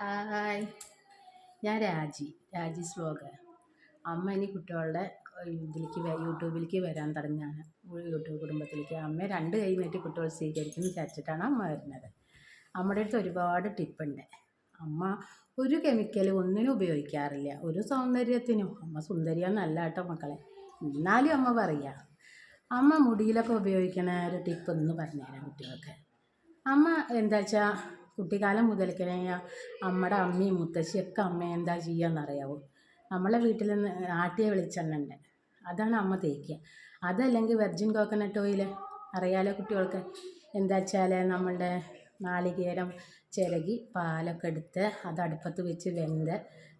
Hi ഞാൻ രാജി Raji's vlog അമ്മ ഇനി കുട്ടികളുടെ ഇതിലേക്ക് യൂട്യൂബിലേക്ക് വരാൻ തുടങ്ങിയാണ് യൂട്യൂബ് കുടുംബത്തിലേക്ക്. അമ്മ രണ്ട് കൈ നീട്ടി കുട്ടികൾ സ്വീകരിക്കുന്നു വിചാരിച്ചിട്ടാണ് അമ്മ വരുന്നത്. അമ്മയുടെ അടുത്ത് ഒരുപാട് ടിപ്പുണ്ട് അമ്മ ഒരു കെമിക്കൽ ഒന്നിനും ഉപയോഗിക്കാറില്ല. ഒരു സൗന്ദര്യത്തിനും. അമ്മ സുന്ദരിയെന്നല്ല കേട്ടോ മക്കളെ. എന്നാലും അമ്മ പറയുക അമ്മ മുടിയിലൊക്കെ ഉപയോഗിക്കണ ഒരു ടിപ്പ് ഒന്ന് പറഞ്ഞുതരാം കുട്ടികൾക്ക്. അമ്മ എന്താ വെച്ചാൽ കുട്ടിക്കാലം മുതൽക്ക് അമ്മയുടെ അമ്മയും മുത്തശ്ശിയൊക്കെ അമ്മ എന്താ ചെയ്യാന്നറിയാവോ? നമ്മളെ വീട്ടിൽ നിന്ന് ആട്ടിയ വെളിച്ചെണ്ണ അതാണ് അമ്മ തേക്കുക അതല്ലെങ്കിൽ വെർജിൻ കോക്കനട്ട് ഓയിൽ അറിയാലോ കുട്ടികൾക്ക്? എന്താ വെച്ചാൽ നമ്മളുടെ നാളികേരം ചിരകി പാലൊക്കെ എടുത്ത് അത് അടുപ്പത്ത് വെച്ച് വെന്ത്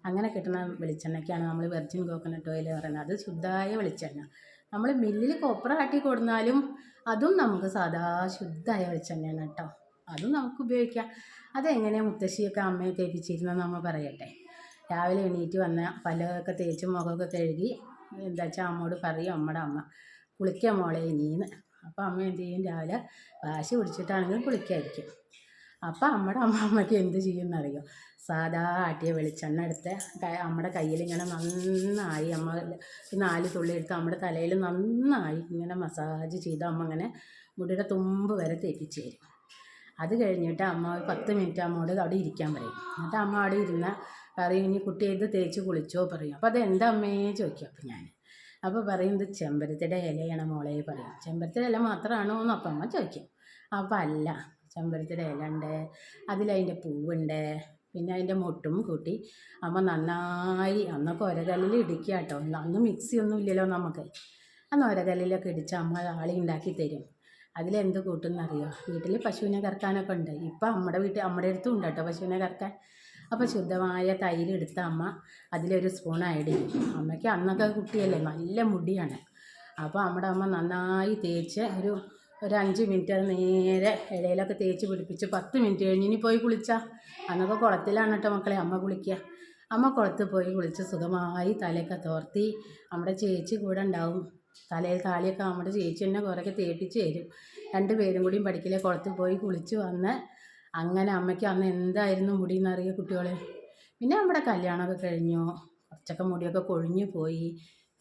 അങ്ങനെ കിട്ടുന്ന വെളിച്ചെണ്ണയ്ക്കാണ് നമ്മൾ വെർജിൻ കോക്കനട്ട് ഓയിൽ പറയുന്നത്. അത് ശുദ്ധമായ വെളിച്ചെണ്ണ. നമ്മൾ മില്ലിൽ കൊപ്ര ആട്ടി കൊടുത്താലും അതും നമുക്ക് സാധാ ശുദ്ധമായ വെളിച്ചെണ്ണയാണ് കേട്ടോ. അതും നമുക്ക് ഉപയോഗിക്കാം. അതെങ്ങനെയാണ് മുത്തശ്ശിയൊക്കെ അമ്മയെ തേപ്പിച്ചിരുന്നെന്ന് നമ്മൾ പറയട്ടെ. രാവിലെ എണീറ്റ് വന്ന പല്ലൊക്കെ തേച്ച് മുഖമൊക്കെ കഴുകി എന്താ വെച്ചാൽ അമ്മയോട് പറയും അമ്മയുടെ അമ്മ കുളിക്കാം മോളെ ഇനിയെന്ന് അപ്പോൾ അമ്മ എന്ത് ചെയ്യും? രാവിലെ വാശി പിടിച്ചിട്ടാണെങ്കിലും കുളിക്കായിരിക്കും. അപ്പോൾ അമ്മയുടെ അമ്മ അമ്മയ്ക്ക് എന്ത് ചെയ്യുമെന്നറിയോ? സാധാ ആട്ടിയ വെളിച്ചെണ്ണ എടുത്ത് നമ്മുടെ കയ്യിൽ ഇങ്ങനെ നന്നായി അമ്മ നാല് തുള്ളി എടുത്ത് അമ്മയുടെ തലയിൽ നന്നായി ഇങ്ങനെ മസാജ് ചെയ്ത് അമ്മ ഇങ്ങനെ മുടിയുടെ തുമ്പ് വരെ തേപ്പിച്ച് തരും. അത് കഴിഞ്ഞിട്ട് അമ്മ പത്ത് മിനിറ്റ് അമ്മയോട് അവിടെ ഇരിക്കാൻ പറയും. എന്നിട്ട് അമ്മ അവിടെ ഇരുന്ന പറയും ഇനി കുട്ടി ഇത് തേച്ച് കുളിച്ചോ? പറയും. അപ്പോൾ അത് എന്താ അമ്മയെ ചോദിക്കും. അപ്പോൾ ഞാൻ അപ്പോൾ പറയും ഇത് ചെമ്പരത്തിയുടെ ഇലയാണ് മോളെ പറയും. ചെമ്പരത്തിയുടെ ഇല മാത്രമാണോ? എന്ന് അപ്പം അമ്മ ചോദിക്കും. അപ്പോൾ അല്ല ചെമ്പരത്തിയുടെ ഇല ഉണ്ട് അതിലതിന്റെ പൂവുണ്ട് പിന്നെ അതിന്റെ മുട്ടും കൂട്ടി അമ്മ നന്നായി അന്നൊക്കെ ഒരകല്ലിൽ ഇടിക്കുക കേട്ടോ അന്ന് മിക്സി ഒന്നും ഇല്ലല്ലോ നമുക്ക്. അന്ന് ഒരകല്ലിലൊക്കെ ഇടിച്ച് അമ്മ ആളി ഉണ്ടാക്കി തരും. അതിലെന്ത് കൂട്ടുന്നറിയോ? വീട്ടിൽ പശുവിനെ കറക്കാനൊക്കെ ഉണ്ട്. ഇപ്പം നമ്മുടെ വീട്ടിൽ നമ്മുടെ അടുത്തും ഉണ്ട് കേട്ടോ പശുവിനെ കറക്കാൻ. അപ്പോൾ ശുദ്ധമായ തൈര് എടുത്ത അമ്മ അതിലൊരു സ്പൂൺ ആഡ് ചെയ്യും. അമ്മയ്ക്ക് അന്നൊക്കെ കുട്ടിയല്ലേ നല്ല മുടിയാണ്. അപ്പോൾ നമ്മുടെ അമ്മ നന്നായി തേച്ച് ഒരു ഒരു അഞ്ച് മിനിറ്റ് നേരെ ഇടയിലൊക്കെ തേച്ച് പിടിപ്പിച്ച് പത്ത് മിനിറ്റ് കഴിഞ്ഞ് ഇനി പോയി കുളിച്ചാൽ അന്നൊക്കെ കുളത്തിലാണ് കേട്ടോ മക്കളെ അമ്മ കുളിക്കുക അമ്മ കുളത്ത് പോയി കുളിച്ച് സുഖമായി തലയൊക്കെ തോർത്തി. നമ്മുടെ ചേച്ചി കൂടെ ഉണ്ടാവും. തലയിൽ കാളിയൊക്കെ നമ്മുടെ ചേച്ചി തന്നെ കുറേയൊക്കെ തേപ്പിച്ച് തരും. രണ്ട് പേരും കൂടിയും പഠിക്കലെ കുളത്തിൽ പോയി കുളിച്ച് വന്ന് അങ്ങനെ അമ്മയ്ക്ക് അന്ന് എന്തായിരുന്നു മുടി എന്നറിയ കുട്ടികളെ? പിന്നെ നമ്മുടെ കല്യാണമൊക്കെ കഴിഞ്ഞു. കുറച്ചൊക്കെ മുടിയൊക്കെ കൊഴിഞ്ഞു പോയി.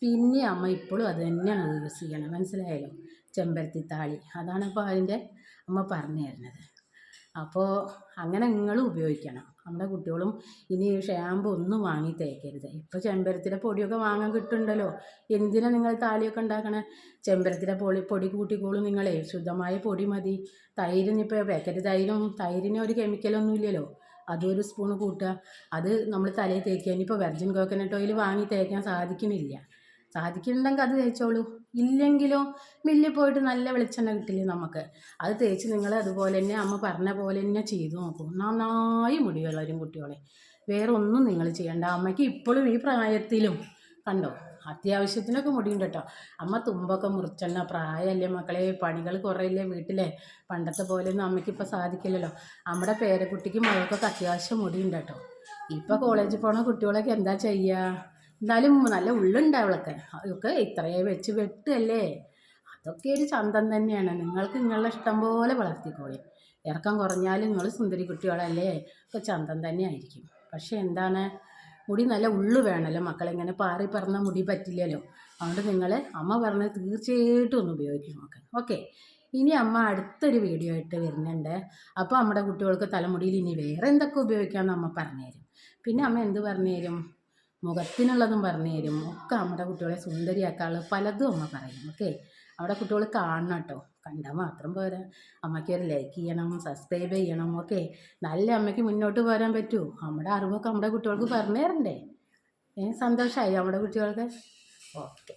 പിന്നെ അമ്മ ഇപ്പോഴും അത് തന്നെയാണ് യൂസ് ചെയ്യണം. മനസ്സിലായല്ലോ? ചെമ്പരത്തി താളി. അതാണ് ഇപ്പോൾ അതിന്റെ അമ്മ പറഞ്ഞു തരുന്നത്. അപ്പോൾ അങ്ങനെ നിങ്ങൾ ഉപയോഗിക്കണം. നമ്മുടെ കുട്ടികളും ഇനി ഷാമ്പു ഒന്നും വാങ്ങി തേക്കരുത്. ഇപ്പോൾ ചെമ്പരത്തിന്റെ പൊടിയൊക്കെ വാങ്ങാൻ കിട്ടുന്നുണ്ടല്ലോ എന്തിനാണ് നിങ്ങൾ താലിയൊക്കെ ഉണ്ടാക്കണേ? ചെമ്പരത്തിന്റെ പൊടി പൊടി കൂട്ടിക്കോളും നിങ്ങളെ. ശുദ്ധമായ പൊടി മതി. തൈരിന് ഇപ്പോൾ പാക്കറ്റ് തൈരും തൈരിന് ഒരു കെമിക്കലൊന്നും ഇല്ലല്ലോ. അതൊരു സ്പൂണ് കൂട്ടുക. അത് നമ്മൾ തലയിൽ തേക്കുക. ഇനിയിപ്പോൾ വെർജിൻ കോക്കനട്ട് ഓയിൽ വാങ്ങി തേക്കാൻ സാധിക്കുന്നില്ല. സാധിക്കുന്നുണ്ടെങ്കിൽ അത് തേച്ചോളൂ. ഇല്ലെങ്കിലോ മില്ലിൽ പോയിട്ട് നല്ല വെളിച്ചെണ്ണ കിട്ടില്ലേ നമുക്ക് അത് തേച്ച് നിങ്ങൾ അതുപോലെ തന്നെ അമ്മ പറഞ്ഞ പോലെ തന്നെ ചെയ്തു നോക്കും. നന്നായി മുടി വളരും കുട്ടികളെ. വേറെ ഒന്നും നിങ്ങൾ ചെയ്യണ്ട. അമ്മയ്ക്ക് ഇപ്പോഴും ഈ പ്രായത്തിലും കണ്ടോ? അത്യാവശ്യത്തിനൊക്കെ മുടിയുണ്ട് കേട്ടോ അമ്മ തുമ്പൊക്കെ മുറിച്ചെണ്ണ. പ്രായമല്ലേ മക്കളെ? പണികൾ കുറയില്ലേ വീട്ടിലെ? പണ്ടത്തെ പോലെയൊന്നും അമ്മയ്ക്ക് ഇപ്പോൾ സാധിക്കില്ലല്ലോ. നമ്മുടെ പേരക്കുട്ടിക്ക് മകൾക്കൊക്കെ അത്യാവശ്യം മുടിയുണ്ട് കേട്ടോ ഇപ്പോൾ കോളേജിൽ പോണ കുട്ടികളൊക്കെ എന്താ ചെയ്യുക എന്നാലും നല്ല ഉള്ളുണ്ട് അവളൊക്കെ അതൊക്കെ ഇത്രയേ വെച്ച് വെട്ടല്ലേ? അതൊക്കെ ഒരു ചന്തം തന്നെയാണ്. നിങ്ങൾക്ക് നിങ്ങളുടെ ഇഷ്ടം പോലെ വളർത്തിക്കോളി. ഇറക്കം കുറഞ്ഞാലും നിങ്ങൾ സുന്ദരി കുട്ടികളല്ലേ? ഒക്കെ ചന്തം തന്നെ ആയിരിക്കും പക്ഷേ എന്താണ്? മുടി നല്ല ഉള്ളു വേണമല്ലോ. മക്കളിങ്ങനെ പാറി പറഞ്ഞ മുടി പറ്റില്ലല്ലോ. അതുകൊണ്ട് നിങ്ങൾ അമ്മ പറഞ്ഞത് തീർച്ചയായിട്ടും ഒന്ന് ഉപയോഗിക്കും മക്കൾ ഓക്കെ. ഇനി അമ്മ അടുത്തൊരു വീഡിയോ ആയിട്ട് വരുന്നുണ്ട്. അപ്പോൾ നമ്മുടെ കുട്ടികൾക്ക് തലമുടിയിൽ ഇനി വേറെ എന്തൊക്കെ ഉപയോഗിക്കാമെന്ന് അമ്മ പറഞ്ഞുതരും. പിന്നെ അമ്മ എന്ത് പറഞ്ഞുതരും? മുഖത്തിനുള്ളതും പറഞ്ഞു തരും. ഒക്കെ നമ്മുടെ കുട്ടികളെ സുന്ദരിയാക്കാനുള്ള പലതും അമ്മ പറയും. ഓക്കെ അവിടെ കുട്ടികൾ കാണണം കേട്ടോ. കണ്ടാൽ മാത്രം പോരാ. അമ്മയ്ക്ക് ഒരു ലൈക്ക് ചെയ്യണം സബ്സ്ക്രൈബ് ചെയ്യണം. ഓക്കെ നല്ല അമ്മയ്ക്ക് മുന്നോട്ട് പോരാൻ പറ്റൂ. നമ്മുടെ അറിവൊക്കെ നമ്മുടെ കുട്ടികൾക്ക് പറഞ്ഞു തരണ്ടേ? സന്തോഷമായി നമ്മുടെ കുട്ടികൾക്ക്? ഓക്കെ